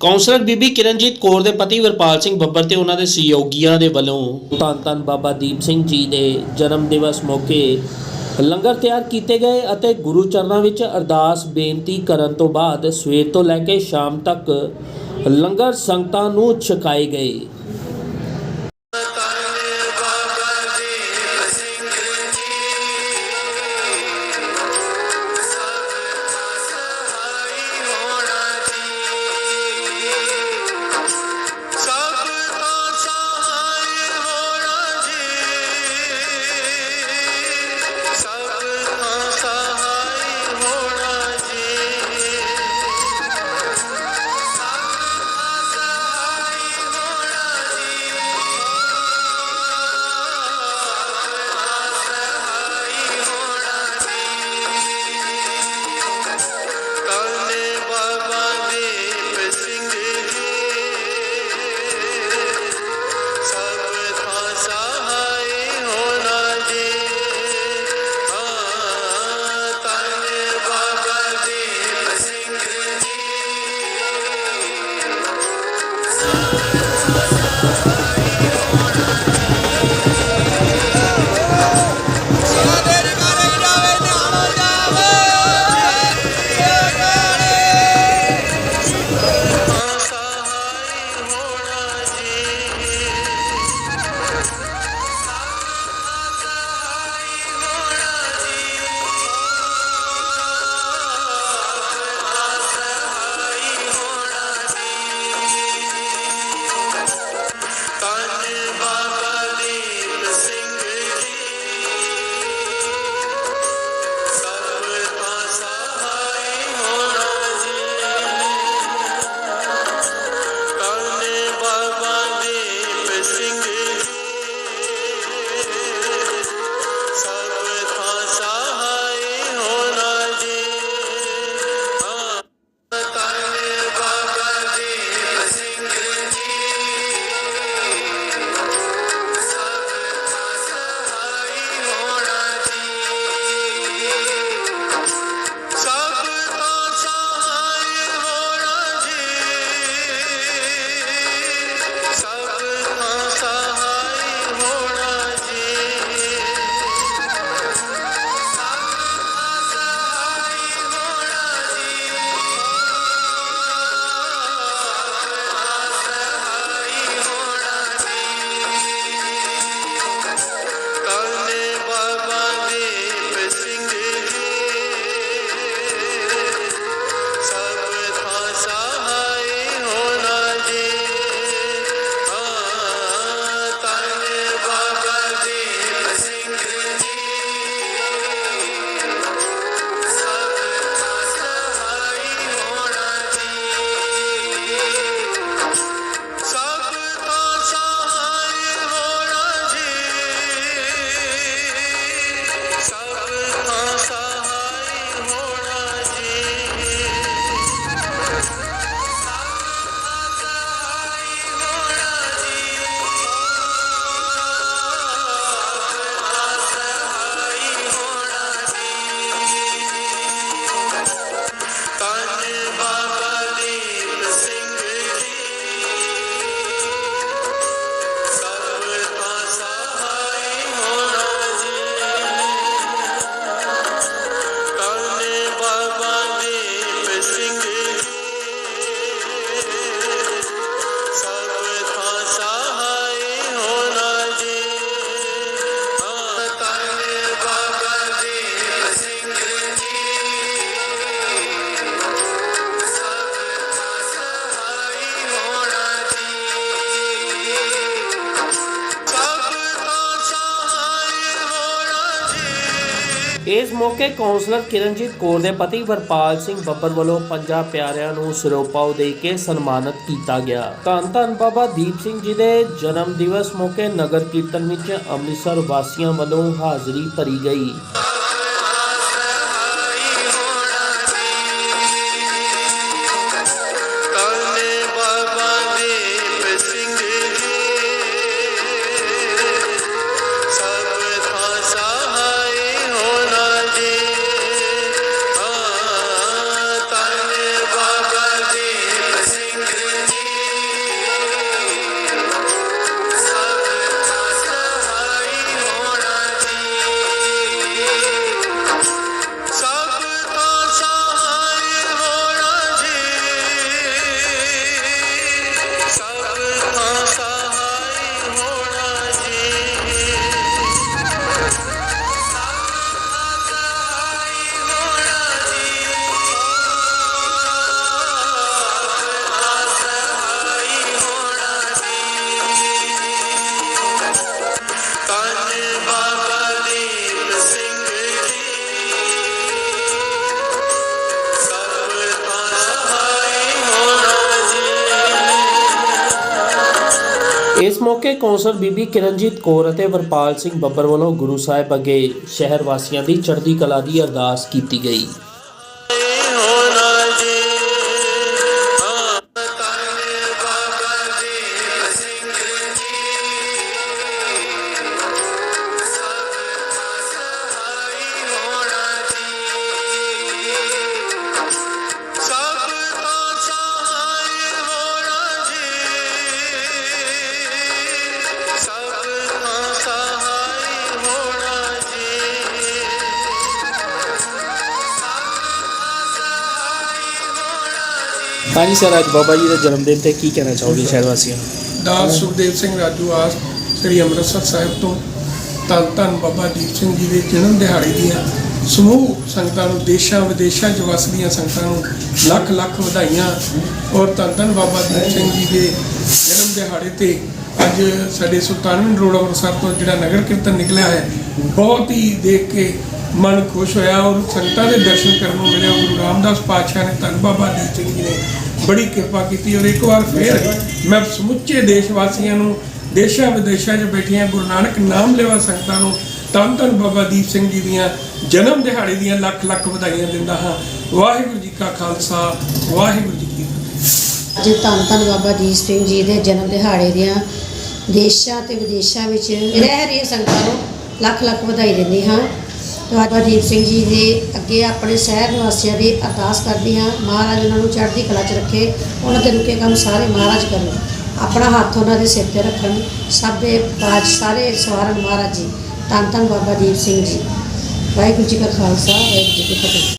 Councillor ਬੀਬੀ ਕਿਰਨਜੀਤ ਕੌਰ ਦੇ ਪਤੀ ਵਰਪਾਲ ਸਿੰਘ ਬੱਬਰ ਤੇ ਉਹਨਾਂ ਦੇ ਸਹਿਯੋਗੀਆਂ ਦੇ ਵੱਲੋਂ ਧੰਨ ਧੰਨ ਬਾਬਾ ਦੀਪ ਸਿੰਘ ਜੀ ਦੇ ਜਨਮ ਦਿਵਸ ਮੌਕੇ ਲੰਗਰ ਤਿਆਰ ਕੀਤੇ ਗਏ ਅਤੇ ਗੁਰੂ ਚਰਨਾਂ ਵਿੱਚ ਅਰਦਾਸ ਬੇਨਤੀ ਕਰਨ ਤੋਂ ਬਾਅਦ ਸਵੇਰ ਤੋਂ ਲੈ ਕੇ ਸ਼ਾਮ ਤੱਕ ਲੰਗਰ ਸੰਗਤਾਂ ਨੂੰ ਛਕਾਏ ਗਏ। ਇਸ ਮੌਕੇ ਕੌਂਸਲਰ ਕਿਰਨਜੀਤ ਕੌਰ ਦੇ ਪਤੀ ਵਰਪਾਲ ਸਿੰਘ ਬੱਬਰ ਵੱਲੋਂ ਪੰਜਾਂ ਪਿਆਰਿਆਂ ਨੂੰ ਸਿਰੋਪਾਓ ਦੇ ਕੇ ਸਨਮਾਨਿਤ ਕੀਤਾ ਗਿਆ। ਧੰਨ ਧੰਨ ਬਾਬਾ ਦੀਪ ਸਿੰਘ ਜੀ ਦੇ ਜਨਮ ਦਿਵਸ ਮੌਕੇ ਨਗਰ ਕੀਰਤਨ ਵਿੱਚ ਅੰਮ੍ਰਿਤਸਰ ਵਾਸੀਆਂ ਵੱਲੋਂ ਹਾਜ਼ਰੀ ਭਰੀ ਗਈ। ਇਸ ਮੌਕੇ ਕੌਂਸਲ ਬੀਬੀ ਕਿਰਨਜੀਤ ਕੌਰ ਅਤੇ ਵਰਪਾਲ ਸਿੰਘ ਬੱਬਰ ਵੱਲੋਂ ਗੁਰੂ ਸਾਹਿਬ ਅੱਗੇ ਸ਼ਹਿਰ ਵਾਸੀਆਂ ਦੀ ਚੜ੍ਹਦੀ ਕਲਾ ਦੀ ਅਰਦਾਸ ਕੀਤੀ ਗਈ। ਹਾਂਜੀ ਸਰ ਅੱਜ ਬਾਬਾ ਜੀ ਦੇ ਜਨਮ ਦਿਨ ਤੇ ਕੀ ਕਹਿਣਾ ਚਾਹੋਗੇ ਸ਼ਹਿਰ ਵਾਸੀਆਂ ਨੂੰ? ਦਾਸ ਸੁਖਦੇਵ ਸਿੰਘ ਰਾਜੂ ਆਸ ਸ੍ਰੀ ਅੰਮ੍ਰਿਤਸਰ ਸਾਹਿਬ ਤੋਂ। ਧੰਨ ਧੰਨ ਬਾਬਾ ਦੀਪ ਸਿੰਘ ਜੀ ਦੇ ਜਨਮ ਦਿਹਾੜੇ ਦੀਆਂ ਸਮੂਹ ਸੰਗਤਾਂ ਨੂੰ ਦੇਸ਼ਾਂ ਵਿਦੇਸ਼ਾਂ 'ਚ ਵਸਦੀਆਂ ਸੰਗਤਾਂ ਨੂੰ ਲੱਖ ਲੱਖ ਵਧਾਈਆਂ। ਔਰ ਧੰਨ ਧੰਨ ਬਾਬਾ ਦੀਪ ਸਿੰਘ ਜੀ ਦੇ ਜਨਮ ਦਿਹਾੜੇ ਤੇ ਅੱਜ ਸਾਡੇ ਸੁਲਤਾਨਵਿੰਦ ਰੋਡ ਅੰਮ੍ਰਿਤਸਰ ਤੋਂ ਜਿਹੜਾ ਨਗਰ ਕੀਰਤਨ ਨਿਕਲਿਆ ਹੈ ਬਹੁਤ ਹੀ ਦੇਖ ਕੇ ਮਨ ਖੁਸ਼ ਹੋਇਆ ਔਰ ਸੰਗਤਾਂ ਦੇ ਦਰਸ਼ਨ ਕਰਨ ਨੂੰ ਮਿਲਿਆ। ਗੁਰੂ ਰਾਮਦਾਸ ਪਾਤਸ਼ਾਹ ਨੇ ਧੰਨ ਬਾਬਾ ਦੀਪ ਸਿੰਘ ਜੀ ਨੇ ਬੜੀ ਕਿਰਪਾ ਕੀਤੀ ਔਰ ਇੱਕ ਵਾਰ ਫੇਰ ਮੈਂ ਸਮੁੱਚੇ ਦੇਸ਼ ਵਾਸੀਆਂ ਨੂੰ, ਦੇਸ਼ਾਂ ਵਿਦੇਸ਼ਾਂ 'ਚ ਬੈਠੀਆਂ ਗੁਰੂ ਨਾਨਕ ਨਾਮ ਲੈਵਾ ਸੰਗਤਾਂ ਨੂੰ ਧੰਨ ਧੰਨ ਬਾਬਾ ਦੀਪ ਸਿੰਘ ਜੀ ਦੀਆਂ ਜਨਮ ਦਿਹਾੜੇ ਦੀਆਂ ਲੱਖ ਲੱਖ ਵਧਾਈਆਂ ਦਿੰਦਾ ਹਾਂ। ਵਾਹਿਗੁਰੂ ਜੀ ਕਾ ਖਾਲਸਾ, ਵਾਹਿਗੁਰੂ ਜੀ ਕੀ ਫਤਿਹ। ਅੱਜ ਧੰਨ ਧੰਨ ਬਾਬਾ ਦੀਪ ਸਿੰਘ ਜੀ ਦੇ ਜਨਮ ਦਿਹਾੜੇ ਦੀਆਂ ਦੇਸ਼ਾਂ ਤੇ ਵਿਦੇਸ਼ਾਂ ਵਿੱਚ ਰਹਿ ਰਹੀਆਂ ਸੰਗਤਾਂ ਨੂੰ ਲੱਖ ਲੱਖ ਵਧਾਈ ਦਿੰਦੀ ਹਾਂ। ਬਾਬਾ ਦੀਪ ਸਿੰਘ ਜੀ ਦੇ ਅੱਗੇ ਆਪਣੇ ਸ਼ਹਿਰ ਨਿਵਾਸੀਆਂ ਦੀ ਅਰਦਾਸ ਕਰਦੀ ਹਾਂ। ਮਹਾਰਾਜ ਉਹਨਾਂ ਨੂੰ ਚੜ੍ਹਦੀ ਕਲਾ 'ਚ ਰੱਖੇ, ਉਹਨਾਂ ਦੇ ਰੁਕੇ ਕੰਮ ਸਾਰੇ ਮਹਾਰਾਜ ਕਰਨ। ਆਪਣਾ ਹੱਥ ਉਹਨਾਂ ਦੇ ਸਿਰ ਤੇ ਰੱਖਣ। ਸਭ ਦੇ ਬਾਜ ਸਾਰੇ ਸਵਾਰਨ ਮਹਾਰਾਜ ਜੀ। ਧੰਨ ਧੰਨ ਬਾਬਾ ਦੀਪ ਸਿੰਘ ਜੀ। ਵਾਹਿਗੁਰੂ ਜੀ ਕਾ ਖਾਲਸਾ, ਵਾਹਿਗੁਰੂ ਜੀ ਕੀ ਫਤਿਹ।